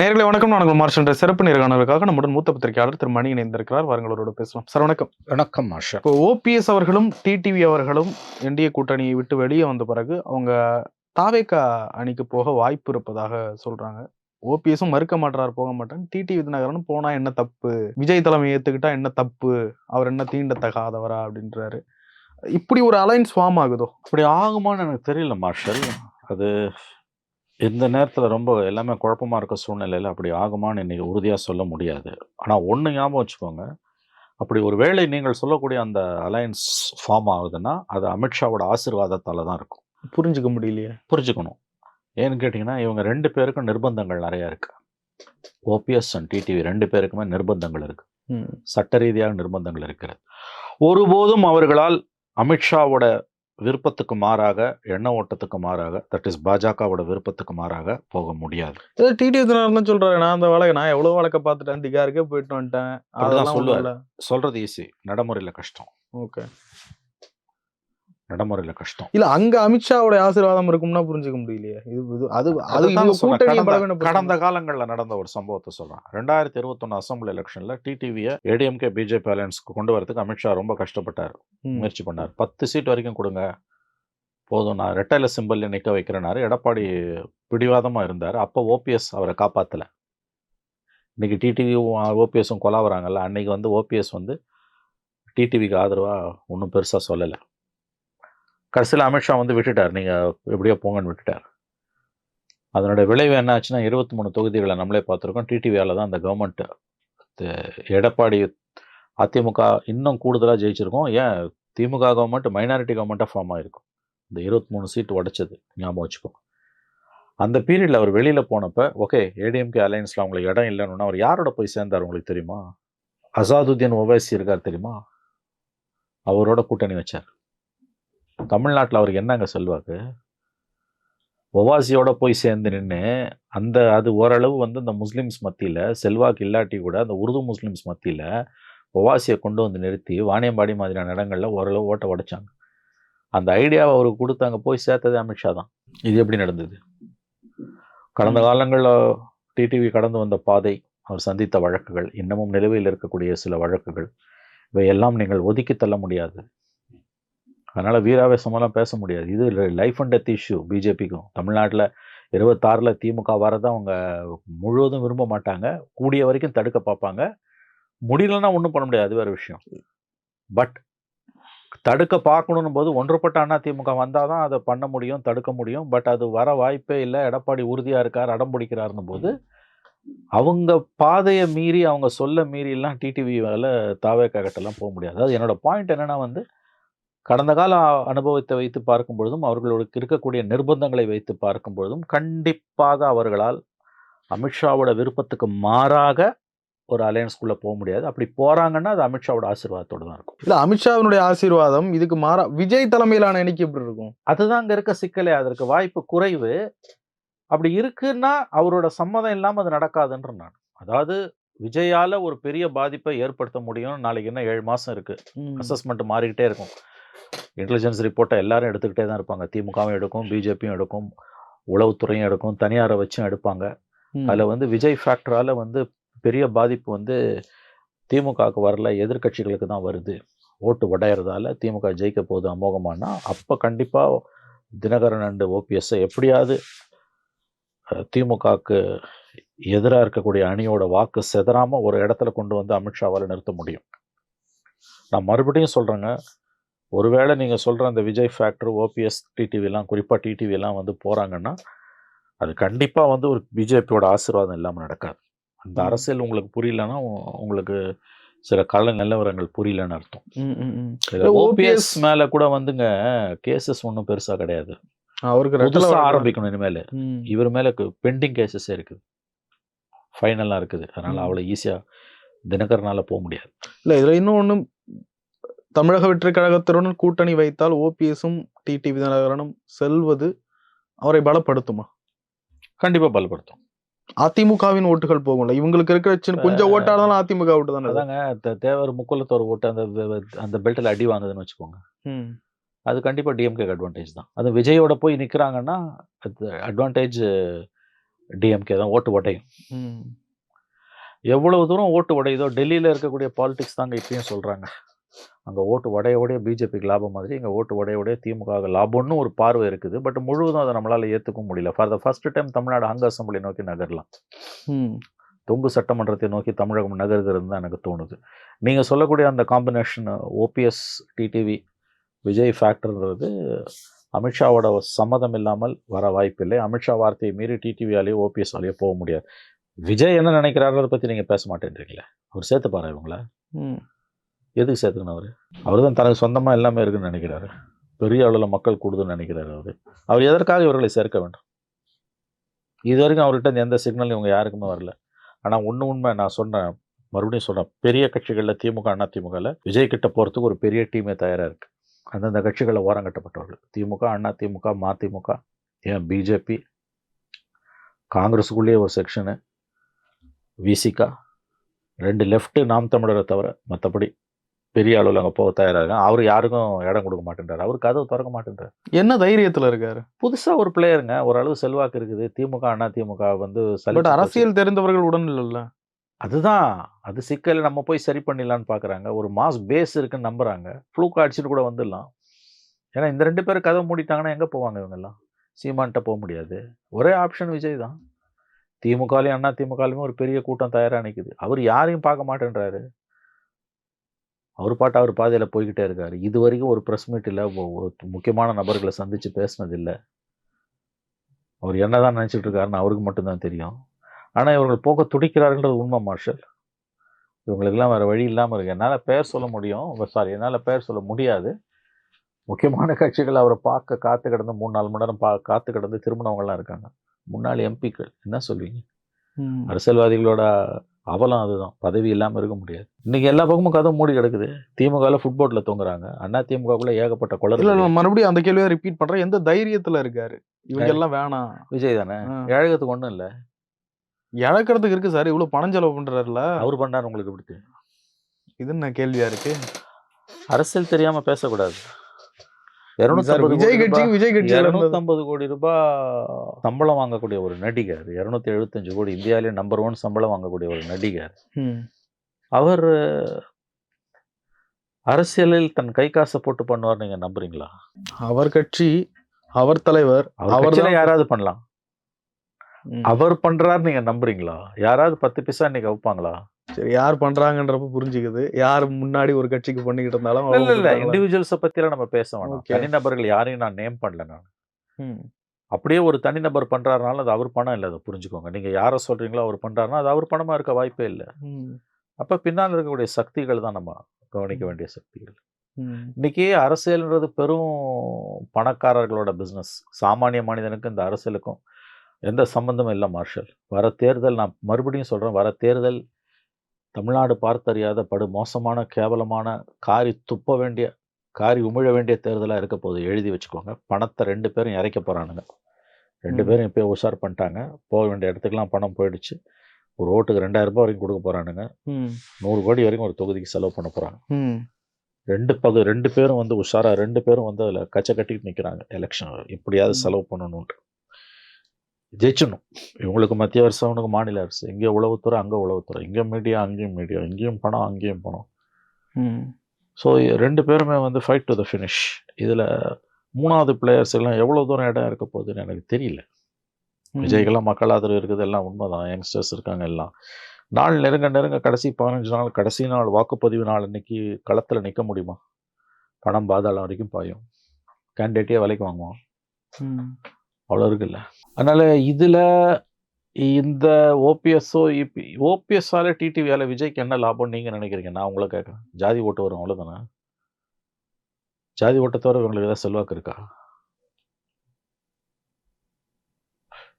நேர்களை வணக்கம் நான் உங்கள் மார்ஷ் என்ற சிறப்பு நேர்காணலுக்காக நம்முடன் மூத்த பத்திரிகையாளர் திரு மணி இணைந்திருக்கிறார். வாருங்களோட பேசலாம். சார் வணக்கம். வணக்கம் மாஷா இப்போ ஓபிஎஸ் அவர்களும் டிடிவி அவர்களும் என்டிஏ கூட்டணியை விட்டு வெளியே வந்த பிறகு அவங்க தாவேக்கா அணிக்கு போக வாய்ப்பு இருப்பதாக சொல்றாங்க. ஓபிஎஸும் மறுக்க மாட்டார் போக மாட்டேன் டிடி விதிநகரன் போனா என்ன தப்பு? விஜய் தலைமை ஏத்துக்கிட்டா என்ன தப்பு? அவர் என்ன தீண்டத்தகாதவரா அப்படின்றாரு. இப்படி ஒரு அலைன்ஸ் ஃபார்ம் ஆகுதோ? அப்படி ஆகுமான்னு எனக்கு தெரியல மார்ஷல். அது இந்த நேரத்தில் ரொம்ப எல்லாமே குழப்பமா இருக்க சூழ்நிலையில் அப்படி ஆகுமான்னு இன்னைக்கு உறுதியாக சொல்ல முடியாது. ஆனால் ஒன்று ஞாபகம் வச்சுக்கோங்க. அப்படி ஒரு வேளை நீங்கள் சொல்லக்கூடிய அந்த அலையன்ஸ் ஃபார்ம் ஆகுதுன்னா அது அமித்ஷாவோட ஆசீர்வாதத்தால் தான் இருக்கும். புரிஞ்சுக்க முடியலையே. புரிஞ்சுக்கணும். ஏன்னு கேட்டிங்கன்னா இவங்க ரெண்டு பேருக்கும் நிர்பந்தங்கள் நிறையா இருக்கு. ஓபிஎஸ் அண்ட் டிடிவி ரெண்டு பேருக்குமே நிர்பந்தங்கள் இருக்கு. ம். சட்ட ரீதியாக நிர்பந்தங்கள் இருக்கிறது. ஒருபோதும் அவர்களால் அமித்ஷாவோட விருப்பத்துக்கு மாறாக எண்ண ஓட்டத்துக்கு மாறாக தட் இஸ் பாஜகவோட விருப்பத்துக்கு மாறாக போக முடியாது. டிடி தான் சொல்றாரு நான் அந்த வழக்கு நான் எவ்வளவு வழக்க பார்த்துட்டேன் திகாருக்கே போயிட்டு வந்துட்டேன். அப்படிதான் சொல்லுவாரு. சொல்லுவாரு சொல்றது ஈஸி நடைமுறையில் கஷ்டம். ஓகே நடைமுறையில் கஷ்டம். இல்ல அங்க அமித்ஷாவோட ஆசீர்வாதம் இருக்கும்னா புரிஞ்சுக்க முடியலையே. இது இது- அது அது கடந்த- காலங்களில் நடந்த ஒரு சம்பவத்தை சொல்றேன். ரெண்டாயிரத்தி இருபத்தொன்னு அசம்பிளி எலெக்ஷன்ல டிடிவியை ஏடிஎம்கே பிஜேபி அலையன்ஸ்க்கு கொண்டு வரதுக்கு அமித்ஷா ரொம்ப கஷ்டப்பட்டார். முயற்சி பண்ணார். பத்து சீட் வரைக்கும் கொடுங்க. போதும் நான் ரெட்டைல சிம்பிள் நிற்க வைக்கிறேனாரு எடப்பாடி பிடிவாதமா இருந்தார். அப்போ ஓபிஎஸ் அவரை காப்பாத்தல. இன்னைக்கு டிடிவியும் ஓபிஎஸும் கொலாவுறாங்கல்ல. அன்னைக்கு வந்து ஓபிஎஸ் வந்து டிடிவிக்கு ஆதரவா ஒன்றும் பெருசா சொல்லலை. கடைசியில் அமித்ஷா வந்து விட்டுட்டார். நீங்கள் எப்படியோ போங்கன்னு விட்டுட்டார். அதனுடைய விளைவு என்ன ஆச்சுன்னா இருபத்தி மூணு தொகுதிகளை நம்மளே பார்த்துருக்கோம். டிடிவியால் தான் அந்த கவர்மெண்ட் எடப்பாடி அதிமுக இன்னும் கூடுதலாக ஜெயிச்சிருக்கோம். ஏன்? திமுக கவர்மெண்ட் மைனாரிட்டி கவர்மெண்ட்டாக ஃபார்ம் ஆகிருக்கும் இந்த இருபத்தி மூணு சீட் உடைச்சது. ஞாபகம் வச்சுக்கோங்க. அந்த பீரியடில் அவர் வெளியில் போனப்போ ஓகே ஏடிஎம்கே அலையன்ஸில் அவங்களுக்கு இடம் இல்லைன்னு அவர் யாரோட போய் சேர்ந்தார் உங்களுக்கு தெரியுமா? அசாதுதீன் ஒவைசி இருக்கார் தெரியுமா? அவரோட கூட்டணி வச்சார். தமிழ்நாட்டில் அவருக்கு என்னங்க செல்வாக்கு? ஒவாசியோட போய் சேர்ந்து நின்று அந்த அது ஓரளவு வந்து இந்த முஸ்லிம்ஸ் மத்தியில் செல்வாக்கு இல்லாட்டி கூட அந்த உருது முஸ்லிம்ஸ் மத்தியில் ஒவாசியை கொண்டு வந்து நிறுத்தி வாணியம்பாடி மாதிரியான இடங்கள்ல ஓரளவு ஓட்ட உடைச்சாங்க. அந்த ஐடியாவை அவருக்கு கொடுத்து அங்கே போய் சேர்த்தது அமித்ஷா தான். இது எப்படி நடந்தது? கடந்த காலங்களில் டிடிவி கடந்து வந்த பாதை அவர் சந்தித்த வழக்குகள் இன்னமும் நிலுவையில் இருக்கக்கூடிய சில வழக்குகள் இவையெல்லாம் நீங்கள் ஒதுக்கி தள்ள முடியாது. அதனால் வீராவேசமெல்லாம் பேச முடியாது. இது லைஃப் அண்ட் டெத் இஷ்யூ பிஜேபிக்கும். தமிழ்நாட்டில் இருபத்தாறில் திமுக வரதை அவங்க முழுவதும் விரும்ப மாட்டாங்க. கூடிய வரைக்கும் தடுக்க பார்ப்பாங்க. முடியலன்னா ஒன்றும் பண்ண முடியாது. அது வேறு விஷயம். பட் தடுக்க பார்க்கணும் போது ஒன்றுபட்ட அண்ணா திமுக வந்தால் தான் அதை பண்ண முடியும் தடுக்க முடியும். பட் அது வர வாய்ப்பே இல்லை. எடப்பாடி உறுதியாக இருக்கார் அடம் பிடிக்கிறாருன்னு போது அவங்க பாதையை மீறி அவங்க சொல்ல மீறிலாம் டிடிவியால் தாவே கட்டெல்லாம் போக முடியாது. அதாவது என்னோட பாயிண்ட் என்னென்னா வந்து கடந்த கால அனுபவத்தை வைத்து பார்க்கும் பொழுதும் அவர்களுக்கு இருக்கக்கூடிய நிர்பந்தங்களை வைத்து பார்க்கும் பொழுதும் கண்டிப்பாக அவர்களால் அமித்ஷாவோட விருப்பத்துக்கு மாறாக ஒரு அலையன்ஸ்குள்ளே போக முடியாது. அப்படி போறாங்கன்னா அது அமித்ஷாவோட ஆசீர்வாதத்தோட தான் இருக்கும். இல்ல அமித்ஷாவினுடைய ஆசீர்வாதம் இதுக்கு மாறா விஜய் தலைமையிலான அணிக்கு எப்படி இருக்கும்? அதுதான் அங்க இருக்க சிக்கலே. அதற்கு வாய்ப்பு குறைவு. அப்படி இருக்குன்னா அவரோட சம்மதம் இல்லாம அது நடக்காதுன்ற நான். அதாவது விஜயால ஒரு பெரிய பாதிப்பை ஏற்படுத்த முடியும் நாளைக்கு என்ன ஏழு மாசம் இருக்கு. அசஸ்மெண்ட் மாறிக்கிட்டே இருக்கும். இன்டெலிஜென்ஸ் ரிப்போர்ட்டை எல்லாரும் எடுத்துக்கிட்டே தான் இருப்பாங்க. திமுகவும் எடுக்கும் பிஜேபியும் எடுக்கும் உளவுத்துறையும் எடுக்கும் தனியாரை வச்சும் எடுப்பாங்க. அதில் வந்து விஜய் ஃபேக்டரால வந்து பெரிய பாதிப்பு வந்து திமுகவுக்கு வரல எதிர்க்கட்சிகளுக்கு தான் வருது. ஓட்டு உடையறதால திமுக ஜெயிக்க போகுது அமோகமானா அப்போ கண்டிப்பாக தினகரன் அண்டு ஓபிஎஸ்ஸை எப்படியாவது திமுகவுக்கு எதிராக இருக்கக்கூடிய அணியோட வாக்கு செதறாம ஒரு இடத்துல கொண்டு வந்து அமித்ஷாவால் நிறுத்த முடியும். நான் மறுபடியும் சொல்கிறேங்க ஒருவேளை நீங்கள் சொல்கிற அந்த விஜய் ஃபேக்டர் ஓபிஎஸ் டிடிவிலாம் குறிப்பாக டிடிவிலாம் வந்து போகிறாங்கன்னா அது கண்டிப்பாக வந்து ஒரு பிஜேபியோட ஆசீர்வாதம் இல்லாமல் நடக்காது அந்த. அரசியல் உங்களுக்கு புரியலன்னா உங்களுக்கு சில கள நிலவரங்கள் புரியலன்னு அர்த்தம். ஓபிஎஸ் மேல கூட வந்துங்க கேசஸ் ஒன்றும் பெருசா கிடையாது அவருக்கு ரெட்டலை புதுசா வழக்கு. ஆரம்பிக்கணும் இனிமேல். இவர் மேல பெண்டிங் கேசஸே இருக்குது ஃபைனலாக இருக்குது அதனால. அவ்வளோ ஈஸியா தினகரனால போக முடியாது இல்ல இதுல இன்னொன்னு தமிழக வெற்றி கழகத்துடன் கூட்டணி வைத்தால் ஓபிஎஸும் டிடி விதிநகரனும் செல்வது அவரை பலப்படுத்துமா? கண்டிப்பா பலப்படுத்தும். அதிமுகவின் ஓட்டுகள் போகும்ல. இவங்களுக்கு இருக்கிற சின்ன கொஞ்சம் ஓட்டா இருந்தாலும் அதிமுக ஓட்டு தானே அது. அதாங்க தேவர் முக்குலத்தோர் ஓட்டு அந்த அந்த பெல்ட்டில் அடி வாங்குதுன்னு வச்சுக்கோங்க. அது கண்டிப்பா டிஎம்கே அட்வான்டேஜ் தான். அது விஜயோட போய் நிக்கிறாங்கன்னா அது அட்வான்டேஜ் டிஎம்கே தான் ஓட்டு உடையும். எவ்வளவு தூரம் ஓட்டு உடையுதோ டெல்லியில் இருக்கக்கூடிய பாலிடிக்ஸ் தாங்க இப்பயும் சொல்கிறாங்க அங்கே ஓட்டு உடைய உடைய பிஜேபிக்கு லாபம் மாதிரி இங்கே ஓட்டு உடைய உடைய திமுக லாபம்னு ஒரு பார்வை இருக்குது. பட் முழுவதும் அதை நம்மளால் ஏற்றுக்க முடியல. For the first time Tamil Nadu அங்க அசம்பிளி நோக்கி நகரலாம். ம். தொங்கு சட்டமன்றத்தை நோக்கி தமிழகம் நகர்கிறது தான் எனக்கு தோணுது. நீங்கள் சொல்லக்கூடிய அந்த காம்பினேஷன் ஓபிஎஸ் டிடிவி விஜய் ஃபேக்டர்ன்றது அமித்ஷாவோட சம்மதம் இல்லாமல் வர வாய்ப்பில்லை அமித்ஷா வார்த்தையை மீறி டிடிவியாலேயோ ஓபிஎஸ்ஆலேயோ போக முடியாது. விஜய் என்ன நினைக்கிறாரதை பற்றி நீங்கள் பேச மாட்டேன்றீங்களே? அவர் சேர்த்துப்பாரா இவங்கள? ம். எதுக்கு சேர்த்துக்கணும் அவர்? அவர் தான் தனக்கு சொந்தமாக எல்லாமே இருக்குன்னு நினைக்கிறாரு. பெரிய அளவில் மக்கள் கூடுதுன்னு நினைக்கிறாரு அவர். அவர் எதற்காக இவர்களை சேர்க்க வேண்டும்? இது வரைக்கும் அவர்கிட்ட எந்த சிக்னல் இவங்க யாருக்குமே வரல. ஆனால் ஒன்று உண்மை நான் சொன்னேன். மறுபடியும் சொல்கிறேன் பெரிய கட்சிகளில் திமுக அண்ணா திமுகவில் விஜய் கிட்ட போகிறதுக்கு ஒரு பெரிய டீமே தயாராக இருக்குது அந்தந்த கட்சிகளில் ஓரங்கட்டப்பட்டவர்கள் திமுக அண்ணா திமுக மதிமுக ஏன் பிஜேபி காங்கிரஸுக்குள்ளேயே ஒரு செக்ஷனு விசிகா ரெண்டு லெஃப்ட்டு நாம் தமிழரை தவிர மற்றபடி பெரிய அளவில் அங்கே போக தயாராக. அவர் யாருக்கும் இடம் கொடுக்க மாட்டேன்றார். அவர் கதவு திறக்க மாட்டேன்றார். என்ன தைரியத்துல இருக்காரு? புதுசாக ஒரு பிளேயருங்க. ஓரளவு செல்வாக்கு இருக்குது. திமுக அண்ணா திமுக வந்து பட். அரசியல் தெரிந்தவர்கள் உடன் இல்லைல்ல அதுதான். அது சிக்கல். நம்ம போய் சரி பண்ணிடலான்னு பார்க்குறாங்க ஒரு மாஸ் பேஸ் இருக்குன்னு நம்புறாங்க. ஃப்ளூக் அடிச்சுட்டு கூட வந்துடலாம். ஏன்னா இந்த ரெண்டு பேரும் கதை மூடிட்டாங்கன்னா எங்கே போவாங்க இவங்கெல்லாம்? சீமான்கிட்ட போக முடியாது. ஒரே ஆப்ஷன் விஜய் தான். திமுகலையும் அண்ணா திமுகலையுமே ஒரு பெரிய கூட்டம் தயாராக நிற்குது அவர் யாரையும் பார்க்க மாட்டேன்றாரு. அவர் பாட்டு அவர் பாதையில் போய்கிட்டே இருக்காரு. இது வரைக்கும் ஒரு ப்ரெஸ் மீட்டில் முக்கியமான நபர்களை சந்தித்து பேசினதில்லை. அவர் என்னதான் நினைச்சிட்டு இருக்காருன்னு அவருக்கு மட்டும்தான் தெரியும். ஆனால் இவர்கள் போக துடிக்கிறார்கள்ன்றது உண்மை மார்ஷல். இவங்களுக்கெல்லாம் வேறு வழி இல்லாமல் இருக்கு. என்னால் பெயர் சொல்ல முடியும். சாரி என்னால் பெயர் சொல்ல முடியாது. முக்கியமான கட்சிகள் அவரை பார்க்க காத்து கிடந்து மூணு நாலு மணி நேரம் பா காத்து கிடந்து திரும்பினவங்கலாம் இருக்காங்க. முன்னாள் எம்பிக்கள் என்ன சொல்வீங்க. அரசியல்வாதிகளோட அவலம் அதுதான். பதவி இல்லாமல் இருக்க முடியாது. இன்னைக்கு எல்லா பக்கமும் கதை மூடி கிடக்குது. திமுகவில் ஃபுட்போர்ட்டில் தொங்குறாங்க. அண்ணா திமுகக்குள்ள ஏகப்பட்ட இல்ல, நான் மறுபடியும் அந்த கேள்வியை ரிப்பீட் பண்றேன். எந்த தைரியத்துல இருக்காரு? இவங்க எல்லாம் வேணாம். விஜய் தானே? ஆ. ஏழகத்துக்கு ஒன்றும் இல்லை. இழக்கிறதுக்கு இருக்கு சார். இவ்வளவு பணம் செலவு பண்றாருல. அவர் பண்ணார் உங்களுக்கு தெரியும்? இது என்ன கேள்வியா இருக்கு? அரசியல் தெரியாமல் பேசக்கூடாது. சார், 250 விஜய் கட்சி இரநூத்தம்பது கோடி ரூபாய் சம்பளம் வாங்கக்கூடிய ஒரு நடிகர் இரநூத்தி எழுபத்தஞ்சு கோடி இந்தியாவிலே நம்பர் ஒன் சம்பளம் வாங்கக்கூடிய ஒரு நடிகர். அவர் அரசியலில் தன் கை காசை போட்டு பண்ணுவார் நீங்க நம்புறீங்களா? அவர் கட்சி அவர் தலைவர் அவர் யாராவது பண்ணலாம். அவர் பண்றாரு நீங்க நம்புறீங்களா? யாராவது பத்து பைசா இன்னைக்கு வைப்பாங்களா சரி யார் பண்றாங்கன்றப்ப புரிஞ்சுக்குது. யார் முன்னாடி ஒரு கட்சிக்கு பண்ணிக்கிட்டு இருந்தாலும் இல்ல இல்ல இண்டிவிஜுவல்ஸை பத்தியெல்லாம் நம்ம பேச வேணாம். தனிநபர்கள் யாரையும் நான் நேம் பண்ணல நான். அப்படியே ஒரு தனிநபர் பண்றாருனால அது அவர் பணம் இல்லை அதை புரிஞ்சுக்கோங்க. நீங்க யாரை சொல்றீங்களோ அவர் பண்றாருன்னா அது அவர் பணமா இருக்க வாய்ப்பே இல்லை. அப்ப பின்னால் இருக்கக்கூடிய சக்திகள் தான் நம்ம கவனிக்க வேண்டிய சக்திகள். இன்னைக்கு அரசியல்ன்றது பெரும் பணக்காரர்களோட பிஸ்னஸ் சாமானிய மனிதனுக்கும் இந்த அரசியலுக்கும் எந்த சம்பந்தமும் இல்லை மார்ஷல். வர தேர்தல் நான் மறுபடியும் சொல்கிறேன் வர தேர்தல் தமிழ்நாடு பார்த்தறியாத படு மோசமான கேவலமான காரி துப்ப வேண்டிய காரி உமிழ வேண்டிய தேர்தலாக இருக்க போகுது. எழுதி வச்சுக்கோங்க. பணத்தை ரெண்டு பேரும் இறைக்க போகிறானுங்க ரெண்டு. பேரும் இப்போ உஷார் பண்ணிட்டாங்க. போக வேண்டிய இடத்துக்குலாம் பணம் போயிடுச்சு. ஒரு ஓட்டுக்கு ரெண்டாயிரம் ரூபாய் வரைக்கும் கொடுக்க போகிறானுங்க. நூறு கோடி வரைக்கும் ஒரு தொகுதிக்கு செலவு பண்ண போகிறாங்க. ரெண்டு பகு ரெண்டு பேரும் வந்து உஷாரா ரெண்டு பேரும் வந்து அதில் கச்சை கட்டிட்டு நிற்கிறாங்க எலெக்ஷன் எப்படியாவது ம். செலவு பண்ணணும்ட்டு ஜெயிச்சிடணும். இவங்களுக்கு மத்திய அரசு அவனுக்கு மாநில அரசு. இங்கே உளவுத்துறை அங்கே உளவுத்துறை. இங்கே மீடியா அங்கேயும் மீடியா இங்கேயும் பணம் அங்கேயும் பணம். ம். ஸோ ரெண்டு பேருமே வந்து ஃபைட் டு த ஃபினிஷ் இதில் மூணாவது பிளேயர்ஸ் எல்லாம் எவ்வளோ தூரம் இடம் இருக்க போகுதுன்னு எனக்கு தெரியல. விஜய்க்கெல்லாம் மக்கள் ஆதரவு இருக்குது. எல்லாம் உண்மைதான். யங்ஸ்டர்ஸ் இருக்காங்க எல்லாம். நாள் நெருங்க நெருங்க கடைசி பதினஞ்சு நாள் கடைசி நாள் வாக்குப்பதிவு நாள் இன்னைக்கு களத்தில் நிற்க முடியுமா? பணம் பாதாளம் வரைக்கும் பாயும். கேண்டிடேட்டே விலைக்கு வாங்குவான். அவ்வளோ இருக்குல்ல. அதனால் இதில் இந்த ஓபிஎஸ்ஸோ இப்பி ஓபிஎஸ்ஸால் டிடிவியால் விஜய்க்கு என்ன லாபம்னு நீங்கள் நினைக்கிறீங்க? நான் உங்களை கேட்குறேன். ஜாதி ஓட்டு வரும் அவ்வளோதானே ஜாதி ஓட்டை தவிர இவங்களுக்கு ஏதாவது செல்வாக்கு இருக்கா?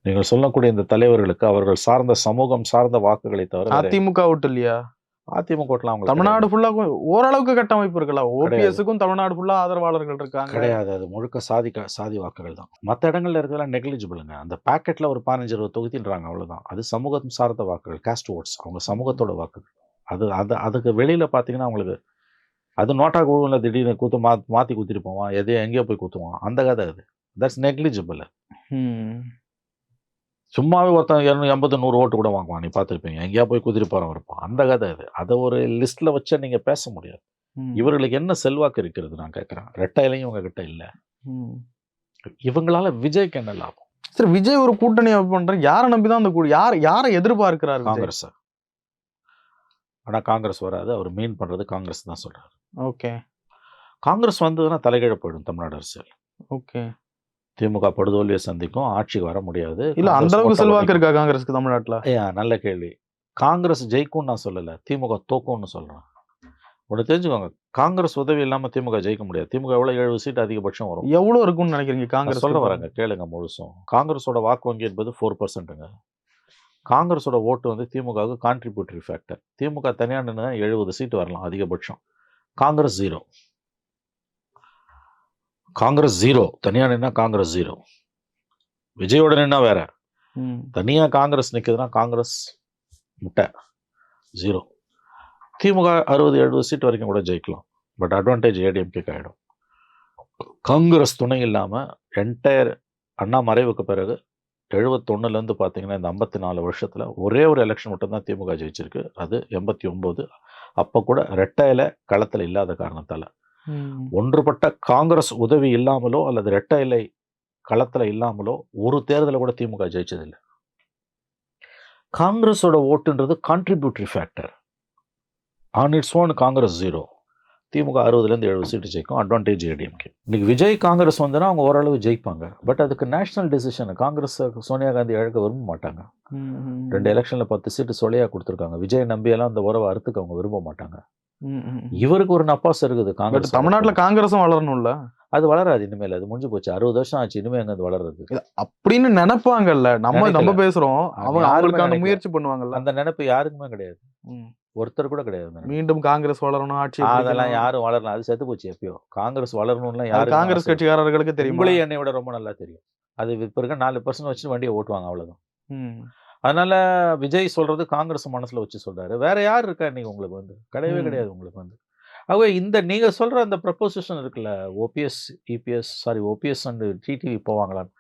நீங்கள் சொல்லக்கூடிய இந்த தலைவர்களுக்கு அவர்கள் சார்ந்த சமூகம் சார்ந்த வாக்குகளை தவிர அதிமுக ஓட்டு இல்லையா? அதிமுக ஓட்டலாம் அவங்களுக்கு தமிழ்நாடு ஃபுல்லா ஓரளவுக்கு கட்டமைப்பு இருக்கலாம் கிடையாது. ஓபிஎஸ்க்கும் தமிழ்நாடு ஃபுல்லா ஆதரவாளர்கள் இருக்காங்க. கிடையாது. அது முழுக்க சாதி சாதி வாக்குகள் தான். மற்ற இடங்கள்ல இருக்கிறதெல்லாம் நெக்லிஜிபிளுங்க அந்த பாக்கெட்ல ஒரு பதினஞ்சு இருபது தொகுதின்றாங்க அவ்வளவுதான். அது சமூகம் சார்ந்த வாக்குகள் காஸ்ட் ஓட்ஸ் அவங்க சமூகத்தோட வாக்குகள். அது அது அதுக்கு வெளியில பாத்தீங்கன்னா அவங்களுக்கு அது நோட்டா குழுவில் திடீர்னு கூத்து மா மாத்தி குத்திட்டு போவான். எதையோ எங்கேயோ போய் குத்துவான். அந்த கதை அது. That's negligible. சும்மாவே ஒருத்தன் இரநூறு எண்பது நூறு ஓட்டு கூட வாங்குவான். நீ பார்த்துருப்பீங்க. எங்கேயா போய் குதிரை போகிறவன் இருப்பான். அந்த கதை இது. அதை ஒரு லிஸ்ட்டில் வச்சா நீங்கள் பேச முடியாது. இவர்களுக்கு என்ன செல்வாக்கு இருக்கிறது நான் கேட்குறேன். ரெட்டையிலையும் இவங்க கிட்ட இல்லை. இவங்களால விஜய்க்கு என்ன லாபம்? சரி விஜய் ஒரு கூட்டணி பண்ற யாரை நம்பி தான் அந்த யார் யாரை எதிர்பார்க்கிறார் காங்கிரஸ் ஆனால் காங்கிரஸ் வராது. அவர் மீன் பண்ணுறது காங்கிரஸ் தான் சொல்கிறார் ஓகே. காங்கிரஸ் வந்ததுன்னா தலைகீழ போயிடும் தமிழ்நாடு அரசியல். ஓகே. திமுக படுதோல்வியை சந்திக்கும் ஆட்சிக்கு வர முடியாது. இல்ல அந்த அளவுக்கு செல்வாக்கு. இருக்கா காங்கிரஸ்க்கு தமிழ்நாட்டுல? ஐயா நல்ல கேள்வி. காங்கிரஸ் ஜெயிக்கும்னு நான் சொல்லலை திமுக தோக்கும்னு சொல்கிறேன் ஒன்று தெரிஞ்சுக்கோங்க காங்கிரஸ் உதவி இல்லாமல் திமுக ஜெயிக்க முடியாது. திமுக எவ்வளோ எழுபது சீட் அதிகபட்சம் வரும்? எவ்வளவு இருக்கும்னு நினைக்கிறீங்க நான் காங்கிரஸ் சொல்ல வரேங்க கேளுங்க முழுசும். காங்கிரஸோட வாக்கு வங்கி என்பது ஃபோர் பர்சன்ட்டுங்க காங்கிரஸோட ஓட்டு வந்து திமுகவுக்கு கான்ட்ரிபியூட்டரி ஃபேக்டர் திமுக தனியாக நின்று எழுபது சீட்டு வரலாம் அதிகபட்சம். காங்கிரஸ் ஜீரோ காங்கிரஸ் ஜீரோ தனியாக நின்னா காங்கிரஸ் ஜீரோ விஜயோட நின்னா வேற. தனியாக காங்கிரஸ் நிற்குதுன்னா காங்கிரஸ் முட்டை. ஜீரோ திமுக அறுபது எழுபது சீட் வரைக்கும் கூட ஜெயிக்கலாம். பட் அட்வான்டேஜ் ஏடிஎம்கேக்கு ஆகிடும் காங்கிரஸ் துணை இல்லாமல் என்டையர் அண்ணா மறைவுக்கு பிறகு எழுபத்தொன்னுலேருந்து பார்த்தீங்கன்னா இந்த ஐம்பத்தி நாலு வருஷத்தில் ஒரே ஒரு எலெக்ஷன் மட்டும்தான் திமுக ஜெயிச்சிருக்கு. அது எண்பத்தி ஒம்பது அப்போ கூட ரெட்டையில களத்தில் இல்லாத காரணத்தால். ஒன்றுபட்ட காங்கிரஸ் உதவி இல்லாமலோ அல்லது ரெட்டை இலை களத்தில் இல்லாமலோ ஒரு தேர்தலை கூட திமுக ஜெயிச்சதில்லை. காங்கிரஸோட ஓட்டுன்றது contributory factor on its own Congress zero DMK அறுபதுலேருந்து எழுபது சீட்டு ஜெயிக்கும். அட்வான்டேஜ் ஏடிஎம்கே இன்னைக்கு விஜய் காங்கிரஸ் வந்தனா அவங்க ஓரளவு ஜெயிப்பாங்க. பட் அதுக்கு நேஷனல் டெசிஷன் காங்கிரஸ் சோனியா காந்தி இழக்க விரும்ப மாட்டாங்க. ரெண்டு எலெக்ஷனில் பத்து சீட்டு சொலையா கொடுத்துருக்காங்க. விஜய் நம்பியெல்லாம் அந்த உறவை அறுத்துக்க அவங்க விரும்ப மாட்டாங்க. இவருக்கு ஒரு நப்பாஸ் இருக்குது காங்கிரஸ் தமிழ்நாட்டுல காங்கிரஸும் வளரணும்ல? அது வளராது இனிமேல் அது முடிஞ்சு போச்சு. அறுபது வருஷம் ஆச்சு இனிமே எங்க அது வளர்றது அப்படின்னு நினைப்பாங்கல்ல. நம்ம நம்ம. பேசுறோம். அவங்க அவங்களுக்கான. முயற்சி பண்ணுவாங்கல்ல. அந்த நினைப்பு யாருக்குமே கிடையாது. ஒருத்தர் கூட கிடையாது. மீண்டும் காங்கிரஸ் வளரணும் ஆட்சி அதெல்லாம் யாரும் வளரலாம் அது செத்து போச்சு எப்பயோ. காங்கிரஸ் வளரணும்லாம் யாரு யாரும் காங்கிரஸ் கட்சிக்காரர்களுக்கு தெரியுமா? உங்களையும் என்னை விட ரொம்ப நல்லா தெரியும். அது இப்ப இருக்க நாலு பர்சன்ட் வச்சு வண்டியை ஓட்டுவாங்க அவ்வளவுதான். ம். அதனால விஜய் சொல்றது காங்கிரஸ் மனசுல வச்சு சொல்றாரு. வேற யார் இருக்கா இன்னைக்கு உங்களுக்கு வந்து? கிடையவே. கிடையாது உங்களுக்கு வந்து. ஆகவே இந்த நீங்க சொல்ற அந்த ப்ரப்போசிஷன் இருக்குல்ல OPS EPS sorry OPS and TTV போவாங்களான்னு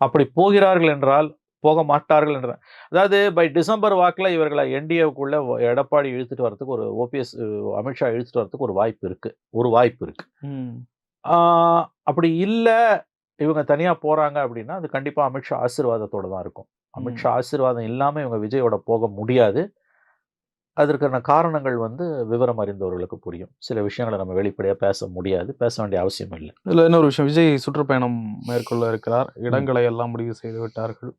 அப்படி போகிறார்கள் என்றால் போக மாட்டார்கள் என்ற அதாவது பை டிசம்பர் வாக்கில் இவர்களை என்டிஏவுக்குள்ள எடப்பாடி இழுத்துட்டு வரதுக்கு ஒரு ஓபிஎஸ் அமித்ஷா இழுத்துட்டு வரதுக்கு ஒரு வாய்ப்பு இருக்கு. ஒரு வாய்ப்பு இருக்கு. ம். ஆஹ் அப்படி இல்லை இவங்க தனியாக போகிறாங்க அப்படின்னா அது கண்டிப்பாக அமித்ஷா ஆசீர்வாதத்தோட தான் இருக்கும். அமித்ஷா ஆசீர்வாதம் இல்லாமல் இவங்க விஜயோட போக முடியாது. அதற்கான காரணங்கள் வந்து விவரம் அறிந்தவர்களுக்கு புரியும். சில விஷயங்களை நம்ம வெளிப்படையாக பேச முடியாது. பேச வேண்டிய அவசியம் இல்லை இதுல இன்னொரு விஷயம். விஜய் சுற்றுப்பயணம் மேற்கொள்ள இருக்கிறார். இடங்களை எல்லாம் முடிவு செய்து விட்டார்கள்.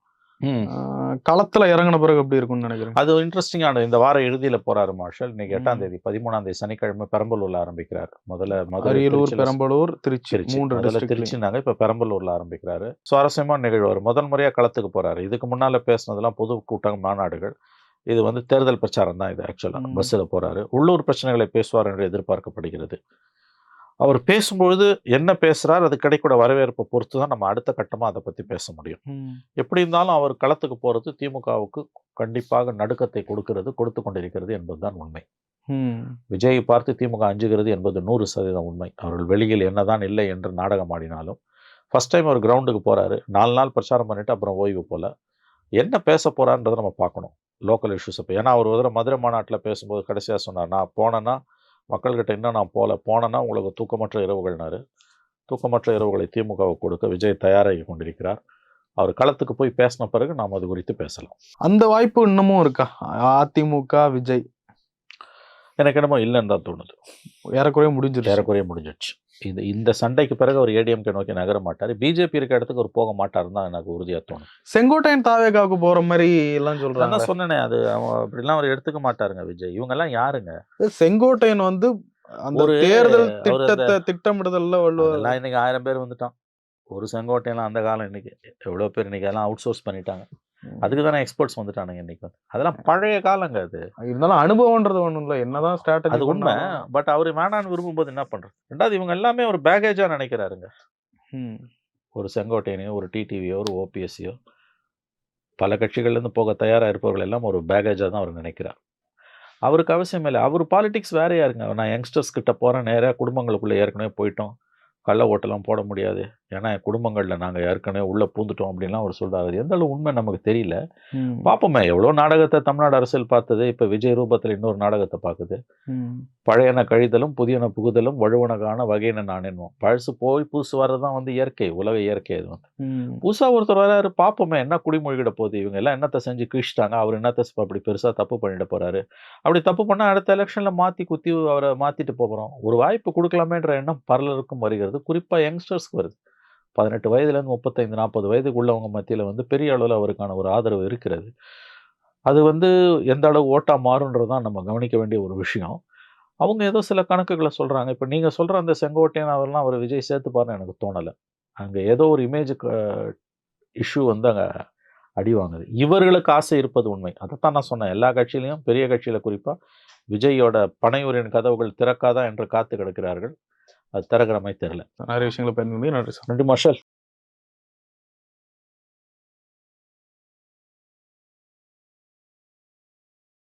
களத்துல இறங்கின பிறகு எப்படி இருக்கும்னு நினைக்கிறேன் அது இன்ட்ரெஸ்டிங்கான இந்த வார இறுதியில் போறாரு மார்ஷல். இன்னைக்கு எட்டாம். தேதி பதிமூணாம் தேதி சனிக்கிழமை பெரம்பலூர்ல ஆரம்பிக்கிறார். முதல்ல அரியலூர் பெரம்பலூர் திருச்சி மூன்று திருச்சினாங்க இப்ப பெரம்பலூர்ல ஆரம்பிக்கிறாரு. சுவாரஸ்யமான நிகழ்வு அவர். முதல் முறையா களத்துக்கு போறாரு. இதுக்கு முன்னால பேசுனதெல்லாம் பொது கூட்டம் மாநாடுகள். இது வந்து தேர்தல் பிரச்சாரம் தான் இது ஆக்சுவலா ம். பஸ்ஸில் போறாரு. உள்ளூர் பிரச்சனைகளை பேசுவார் என்று எதிர்பார்க்கப்படுகிறது. அவர் பேசும்பொழுது என்ன பேசுறார் அது கிடைக்கூட வரவேற்பை பொறுத்து தான் நம்ம அடுத்த கட்டமா அதை பத்தி பேச முடியும். எப்படி இருந்தாலும் அவர் களத்துக்கு போறது திமுகவுக்கு கண்டிப்பாக நடுக்கத்தை கொடுக்கிறது கொடுத்து கொண்டிருக்கிறது என்பதுதான் உண்மை. விஜயை பார்த்து திமுக அஞ்சுகிறது என்பது நூறு சதவீதம் உண்மை. அவர்கள் வெளியில் என்னதான் இல்லை என்று நாடகம் ஆடினாலும் ஃபர்ஸ்ட் டைம் அவர் கிரவுண்டுக்கு போறாரு. நாலு நாள் பிரச்சாரம் பண்ணிட்டு அப்புறம் ஓய்வு போல. என்ன பேச போறான்றதை நம்ம பார்க்கணும். லோக்கல் இஷ்யூஸ் இப்போ. ஏன்னா அவர் ஒரு மதுரை மாநாட்டில் பேசும்போது கடைசியாக சொன்னார் நான் போனேன்னா மக்கள்கிட்ட இன்னும் நான் போல போனேன்னா உங்களுக்கு தூக்கமற்ற இரவுகள்னாரு தூக்கமற்ற இரவுகளை திமுகவை கொடுக்க விஜய் தயாராகி கொண்டிருக்கிறார். அவர் களத்துக்கு போய் பேசின பிறகு நாம் அது குறித்து பேசலாம். அந்த வாய்ப்பு இன்னமும் இருக்கா? அதிமுக விஜய். எனக்கு என்னமோ இல்லைன்னு தான் தோணுது. ஏறக்குறைய முடிஞ்சிருச்சு. ஏறக்குறைய முடிஞ்சிடுச்சு இந்த இந்த சண்டைக்கு பிறகு அவர் ஏடிஎம்கே நோக்கி நகர மாட்டார். பிஜேபி இருக்க இடத்துக்கு அவர் போக மாட்டாருன்னு தான் எனக்கு உறுதியாக தோணும். செங்கோட்டையன் தாவேகாவுக்கு போற மாதிரி எல்லாம் தான் சொன்னேனே அது அவன் அப்படிலாம் அவர் எடுத்துக்க மாட்டாருங்க விஜய். இவங்க எல்லாம் யாருங்க செங்கோட்டையன் வந்து அந்த ஒரு தேர்தல் திட்டத்தை திட்டமிடுதல்ல வள்ளுவர். அதெல்லாம் இன்னைக்கு ஆயிரம் பேர் வந்துட்டான். ஒரு செங்கோட்டையெல்லாம் அந்த காலம் இன்னைக்கு. எவ்வளோ பேர் இன்னைக்கு எல்லாம் அவுட் சோர்ஸ் பண்ணிட்டாங்க. அதுக்கு தானே எக்ஸ்பர்ட்ஸ் வந்துட்டானுங்க இன்னைக்கு வந்து. அதெல்லாம் பழைய காலங்க அது. இருந்தாலும் அனுபவம்ன்றது ஒண்ணும் இல்ல. என்னதான் ஸ்ட்ராட்டஜி அது உண்மை. பட் அவர் வேணான்னு விரும்பும்போது என்ன பண்றது? ரெண்டாவது இவங்க எல்லாமே ஒரு பேகேஜா நினைக்கிறாருங்க. ஒரு செங்கோட்டையனையோ ஒரு டிடிவியோ ஒரு ஓபிஎஸ்சியோ பல கட்சிகள்லேருந்து போக தயாராக இருப்பவர்கள் எல்லாம் ஒரு பேகேஜாக தான் அவர் நினைக்கிறார். அவருக்கு அவசியம் இல்லை. அவர் பாலிடிக்ஸ் வேறையா இருங்க. நான் யங்ஸ்டர்ஸ் கிட்ட போகிறேன் நேராக குடும்பங்களுக்குள்ளே ஏற்கனவே போயிட்டோம். கள்ள ஓட்டெல்லாம் போட முடியாது. ஏன்னா குடும்பங்களில் நாங்கள் ஏற்கனவே உள்ளே பூந்துட்டோம் அப்படின்லாம் அவர் சொல்றாரு. அது எந்த அளவு உண்மை நமக்கு தெரியல. பார்ப்போமே எவ்வளோ நாடகத்தை தமிழ்நாடு அரசியல் பார்த்தது இப்போ விஜய் ரூபத்தில் இன்னொரு நாடகத்தை பார்க்குது. பழையன கழிதலும் புதியன புகுதலும் வழுவனகான வகையின நான் என்னும் பழசு போய் புதுசு வர்றதுதான் வந்து இயற்கை உலக இயற்கை அது வந்து. ம். புதுசா ஒருத்தர் வராரு பார்ப்போமே என்ன குடிமொழிகிட போகுது இவங்க? எல்லாம் என்னத்தை செஞ்சு கிழிச்சிட்டாங்க? அவர் என்னத்தை அப்படி பெருசா தப்பு பண்ணிட்டு போறாரு. அப்படி தப்பு பண்ணா அடுத்த எலெக்ஷன்ல மாத்தி குத்தி அவரை மாத்திட்டு போறோம் ஒரு வாய்ப்பு கொடுக்கலாமேன்ற எண்ணம் பலருக்கும் வருகிறது. குறிப்பா யங்ஸ்டர்ஸ்க்கு வருது. பதினெட்டு வயதுலேருந்து முப்பத்தைந்து நாற்பது வயதுக்கு உள்ளவங்க மத்தியில் வந்து பெரிய அளவில் அவருக்கான ஒரு ஆதரவு இருக்கிறது. அது வந்து எந்த அளவு ஓட்டா மாறுன்றதான் நம்ம கவனிக்க வேண்டிய ஒரு விஷயம். அவங்க ஏதோ சில கணக்குகளை சொல்கிறாங்க இப்போ நீங்கள் சொல்கிற அந்த செங்கோட்டையன் அவர்லாம் அவர் விஜய் சேர்த்துப்பாருன்னு எனக்கு தோணலை. அங்கே ஏதோ ஒரு இமேஜ் இஷ்யூ வந்து அங்கே அடி வாங்குது. இவர்களுக்கு ஆசை இருப்பது உண்மை. அதைத்தான் நான் சொன்னேன். எல்லா கட்சியிலையும் பெரிய கட்சியில் குறிப்பாக விஜயோட பனையூரின் கதவுகள் திறக்காதா என்று காத்து கிடக்கிறார்கள். அது திறக்கிற மாதிரி தெரியல. நிறைய விஷயங்களை பயன்படுத்தி நன்றி சார். நன்றி மார்ஷல்.